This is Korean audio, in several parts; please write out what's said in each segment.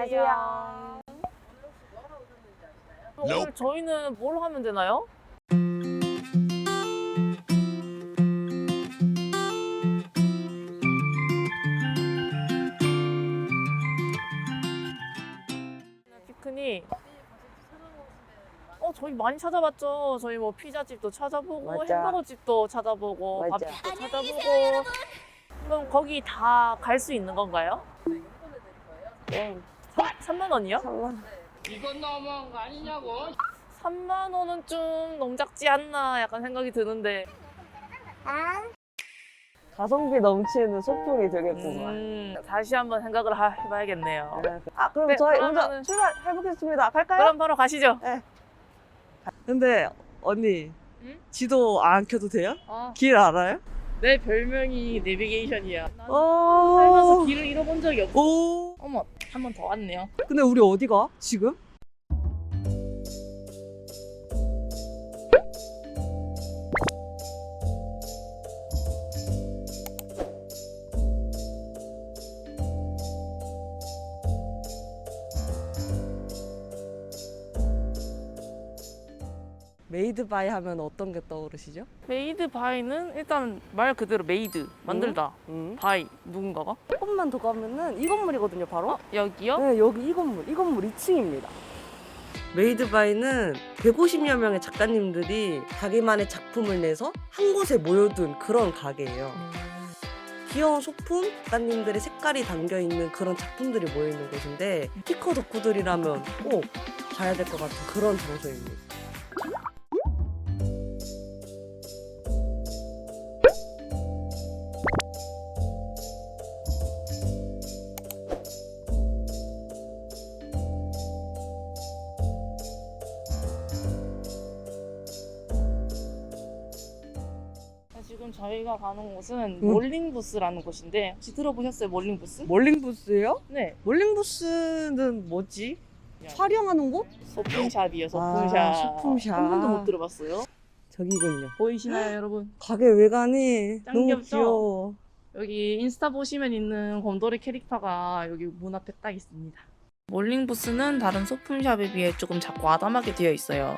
안녕하세요. 오늘 저희는 뭘 하면 되나요? 어, 저희 많이 찾아봤죠. 저희 뭐 피자집도 찾아보고 맞아. 햄버거 집도 찾아보고 맞아. 밥집도 찾아보고. 그럼 거기 다 갈 수 있는 건가요? 네. 3만 원이요? 잠깐만. 이건 너무한 거 아니냐고. 3만 원은 좀 너무 작지 않나 약간 생각이 드는데. 가성비 넘치는 소풍이 되겠구만. 음, 다시 한번 생각을 하- 해봐야겠네요. 네. 아 그럼 네, 저희 그러면은- 먼저 출발해보겠습니다. 갈까요? 그럼 바로 가시죠. 근데 언니 응? 지도 안 켜도 돼요? 아, 길 알아요? 내 별명이 내비게이션이야. 난 어. 살면서 길을 잃어본 적이 없어. 오. 어머, 한 번 더 왔네요. 근데 우리 어디 가? 지금? 메이드 바이 하면 어떤 게 떠오르시죠? 메이드 바이는 일단 말 그대로 메이드 만들다. 음. 바이 누군가가? 조금만 더 가면은 이 건물이거든요, 바로. 어, 여기요? 네, 여기 이 건물, 이 건물 2층입니다. 메이드바이는 150여 명의 작가님들이 자기만의 작품을 내서 한 곳에 모여둔 그런 가게예요. 음, 귀여운 소품 작가님들의 색깔이 담겨 있는 그런 작품들이 모여 있는 곳인데 티커 덕후들이라면 꼭 가야 될 것 같은 그런 장소입니다. 저희가 가는 곳은 응. 몰링부스라는 곳인데 혹시 들어보셨어요? 몰링부스? 몰링부스예요? 네. 몰링부스는 뭐지? 촬영하는 곳? 소품샵이요, 소품샵. 아, 소품샵. 한 번도 못 들어봤어요. 저기군요. 보이시나요, 여러분? 가게 외관이 짱 너무 귀엽죠? 귀여워. 여기 인스타 보시면 있는 곰돌이 캐릭터가 여기 문 앞에 딱 있습니다. 몰링부스는 다른 소품샵에 비해 조금 작고 아담하게 되어 있어요.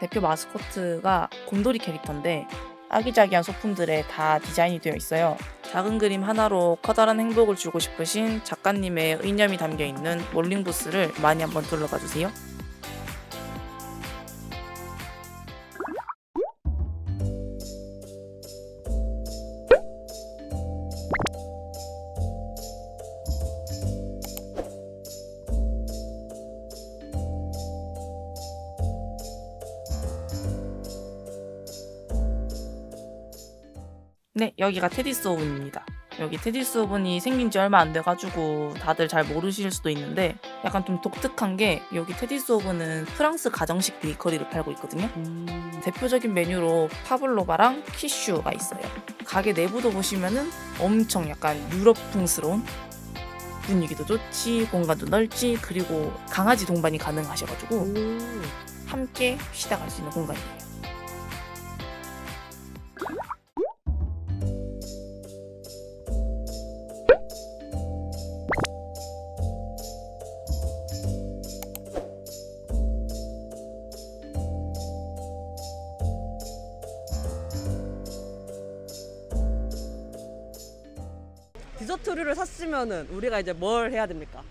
대표 마스코트가 곰돌이 캐릭터인데 아기자기한 소품들에 다 디자인이 되어 있어요. 작은 그림 하나로 커다란 행복을 주고 싶으신 작가님의 의념이 담겨 있는 몰링부스를 많이 한번 둘러봐 주세요. 네, 여기가 테디스 오븐입니다. 여기 테디스 오븐이 생긴 지 얼마 안 돼가지고 다들 잘 모르실 수도 있는데 약간 좀 독특한 게 여기 테디스 오븐은 프랑스 가정식 베이커리를 팔고 있거든요. 대표적인 메뉴로 파블로바랑 키슈가 있어요. 가게 내부도 보시면은 엄청 약간 유럽풍스러운 분위기도 좋지, 공간도 넓지, 그리고 강아지 동반이 가능하셔가지고 음. 함께 쉬다 갈 수 있는 공간이에요. 디저트류를 샀으면은 우리가 이제 뭘 해야 됩니까?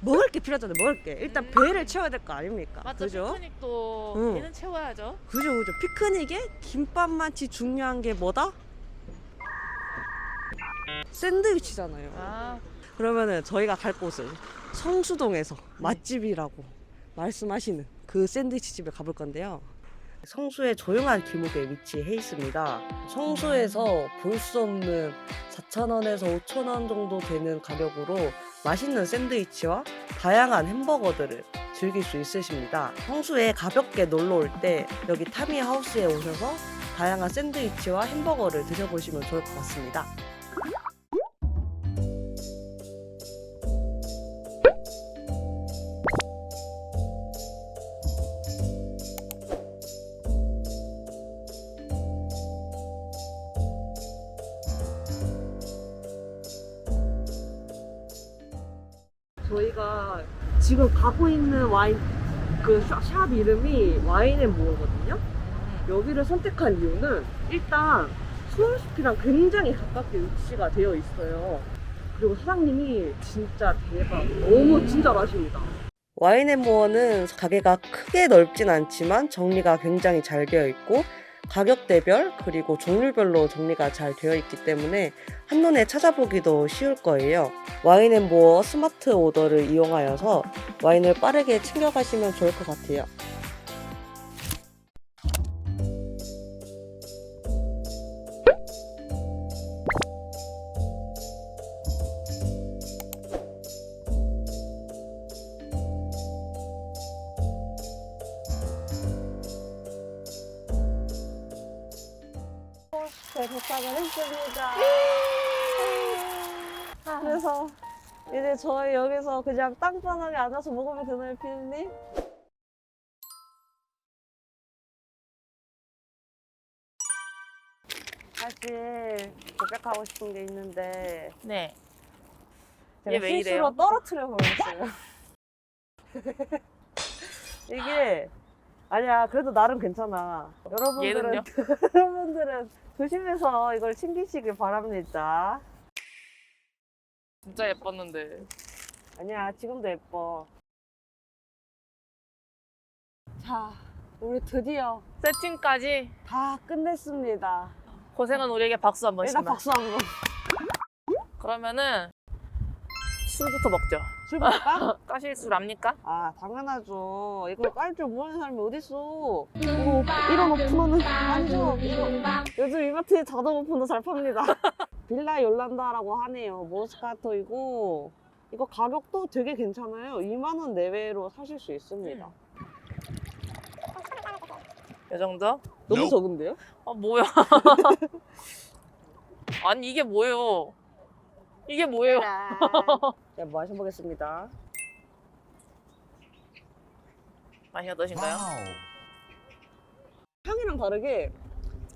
먹을 게 필요하잖아요. 먹을 게 일단 음. 배를 채워야 될 거 아닙니까? 맞죠? 그죠? 피크닉도 응. 배는 채워야죠. 그죠, 그죠. 피크닉에 김밥만치 중요한 게 뭐다? 샌드위치잖아요. 아, 그러면은 저희가 갈 곳은 성수동에서 맛집이라고 말씀하시는 그 샌드위치 집에 가볼 건데요. 성수의 조용한 길목에 위치해 있습니다. 성수에서 볼 수 없는 4,000원에서 5,000원 정도 되는 가격으로 맛있는 샌드위치와 다양한 햄버거들을 즐길 수 있으십니다. 성수에 가볍게 놀러 올 때 여기 타미 하우스에 오셔서 다양한 샌드위치와 햄버거를 드셔보시면 좋을 것 같습니다. 가고 있는 와인 그 샵 이름이 와인앤모어거든요. 여기를 선택한 이유는 일단 수원숲이랑 굉장히 가깝게 위치가 되어 있어요. 그리고 사장님이 진짜 대박. 너무 친절하십니다. 와인앤모어는 가게가 크게 넓진 않지만 정리가 굉장히 잘 되어 있고 가격대별 그리고 종류별로 정리가 잘 되어 있기 때문에 한눈에 찾아보기도 쉬울 거예요. 와인앤모어 스마트 오더를 이용하여서 와인을 빠르게 챙겨가시면 좋을 것 같아요. 도착을 했습니다. 그래서 이제 저희 여기서 그냥 땅바닥에 앉아서 먹으면 되나요, 피디님? 사실 고백하고 싶은 게 있는데 네. 제가 얘왜 실수로 이래요? 떨어뜨려 버렸어요. 이게 아니야 그래도 나름 괜찮아. 여러분들은 얘는요? 여러분들은 조심해서 이걸 챙기시길 바랍니다. 진짜 예뻤는데. 아니야 지금도 예뻐. 자 우리 드디어 세팅까지 다 끝냈습니다. 고생한 우리에게 박수 한 일단 번씩만. 박수 한번. 그러면은 술부터 먹죠. 술 먹을까? 까실 술 압니까? 아 당연하죠. 이걸 깔 줄 모르는 사람이 어딨어. 이거 이런 오픈은 아니죠. 이거 요즘 이마트에 자동 오픈도 잘 팝니다. 빌라 yor란다라고 하네요. 모스카토이고 이거 가격도 되게 괜찮아요. 2만 원 내외로 사실 수 있습니다. 이 정도? 너무 적은데요? 아 뭐야? 아니 이게 뭐예요? 이게 뭐예요? 네, 마셔보겠습니다. 맛이 어떠신가요? 향이랑 다르게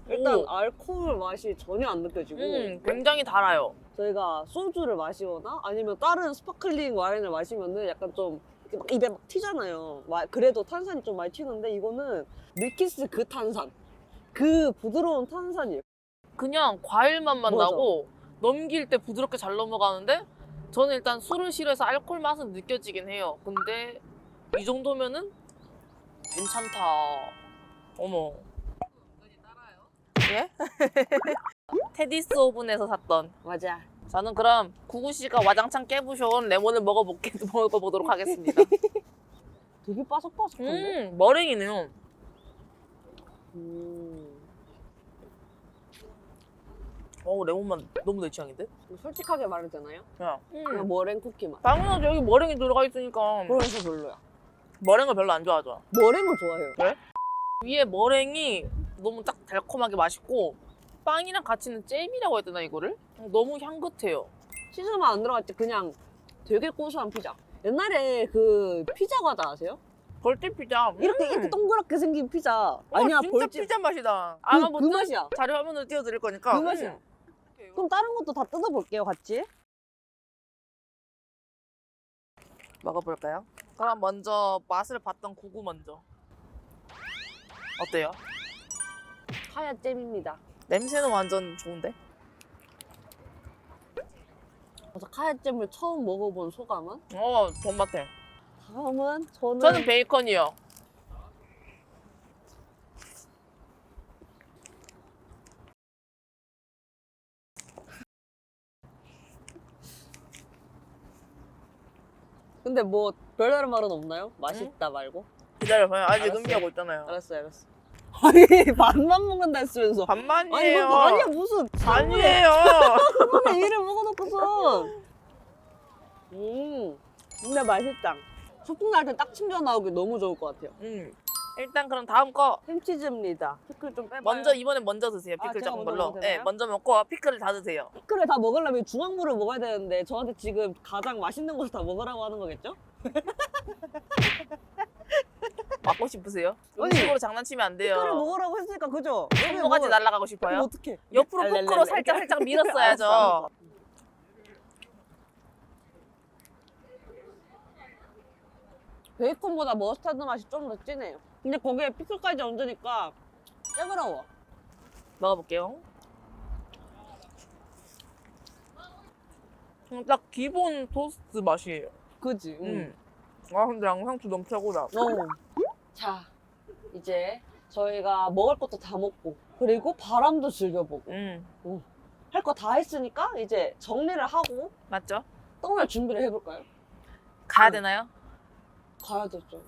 일단 오. 알코올 맛이 전혀 안 느껴지고 음, 굉장히 달아요. 저희가 소주를 마시거나 아니면 다른 스파클링 와인을 마시면은 약간 좀 이렇게 막 입에 막 튀잖아요. 마- 그래도 탄산이 좀 많이 튀는데 이거는 밀키스 그 탄산. 그 부드러운 탄산이에요. 그냥 과일 맛만 맞아. 나고 넘길 때 부드럽게 잘 넘어가는데 저는 일단 술을 싫어해서 알코올 맛은 느껴지긴 해요. 근데 이 정도면은 괜찮다. 어머. 예? 테디스 오븐에서 샀던 맞아. 저는 그럼 구구 씨가 와장창 깨부셔온 레몬을 먹어볼게 먹어보도록 하겠습니다. 되게 바삭바삭한데? 음 머랭이네요. 음. 어 레몬만 너무 내 취향인데? 솔직하게 말하잖아요. 그냥 그냥 음. 머랭 쿠키 맛. 당연하죠 여기 머랭이 들어가 있으니까 그래서 별로야. 머랭을 별로 안 좋아하죠. 머랭을 좋아해요. 위에 머랭이 너무 딱 달콤하게 맛있고 빵이랑 같이 있는 잼이라고 해야 되나 이거를? 너무 향긋해요. 치즈만 안 들어갔지 그냥 되게 고소한 피자. 옛날에 그 피자 과자 아세요? 벌집 피자. 이렇게 음. 이렇게 동그랗게 생긴 피자. 와, 아니야 진짜 벌집. 피자 맛이다. 그, 아마 그 뭐 맛이야. 자료 화면을 띄워드릴 거니까. 그 맛이야. 음. 그럼 다른 것도 다 뜯어볼게요, 같이. 먹어볼까요? 그럼 먼저 맛을 봤던 구구 먼저. 어때요? 하얀 잼입니다. 냄새는 완전 좋은데? 그래서 카야잼을 처음 먹어본 소감은? 어, 본맛해. 다음은 저는, 저는 베이컨이요. 근데 뭐 별다른 말은 없나요? 맛있다 말고? 기다려봐요. 아직 알았어요. 음미하고 있잖아요. 알았어요, 알았어. 아니 반만 먹는다 했으면서 아니 반만이에요. 뭐 아니야 무슨 아니에요. 처음에 이를 먹어놓고서 음 근데 맛있다 소풍 날때딱 챙겨 나오기 너무 좋을 것 같아요 음. 일단 그럼 다음 거 햄치즈입니다 피클 좀 빼봐요 먼저 이번엔 먼저 드세요. 아, 피클 제가 작은 먼저 걸로. 먹어도 네, 되나요? 먼저 먹고 피클을 다 드세요. 피클을 다 먹으려면 중앙물을 먹어야 되는데 저한테 지금 가장 맛있는 것을 다 먹으라고 하는 거겠죠? 맞고 싶으세요? 아니, 음식으로 장난치면 안 돼요. 피클을 먹으라고 했으니까 그죠? 손모가지 날아가고 싶어요? 어떡해 옆으로 랄랄랄랄. 포크로 살짝 살짝 밀었어야죠. 알았어, 알았어. 베이컨보다 머스타드 맛이 좀 더 진해요. 근데 거기에 피클까지 얹으니까 째그러워. 먹어볼게요. 음, 딱 기본 토스트 맛이에요. 그지? 음. 아 근데 양상추 너무 최고다. 어. 자, 이제 저희가 먹을 것도 다 먹고 그리고 바람도 즐겨보고 음 할 거 다 했으니까 이제 정리를 하고 맞죠? 떠날 준비를 해볼까요? 가야 음. 되나요? 가야 되죠.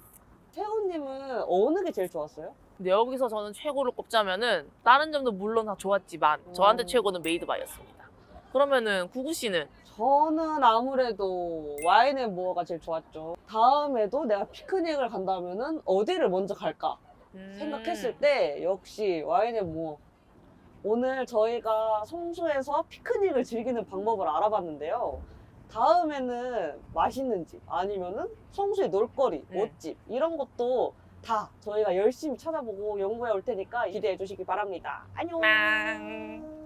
태훈님은 어느 게 제일 좋았어요? 근데 여기서 저는 최고를 꼽자면은 다른 점도 물론 다 좋았지만 저한테 음. 최고는 메이드바이였습니다. 그러면은 구구 씨는 저는 아무래도 와인의 무어가 제일 좋았죠. 다음에도 내가 피크닉을 간다면은 어디를 먼저 갈까 음. 생각했을 때 역시 와인의 무어. 오늘 저희가 성수에서 피크닉을 즐기는 방법을 알아봤는데요. 다음에는 맛있는 집 아니면은 성수의 놀거리, 네. 옷집 이런 것도 다 저희가 열심히 찾아보고 연구해 올 테니까 기대해 주시기 바랍니다. 안녕. 빵.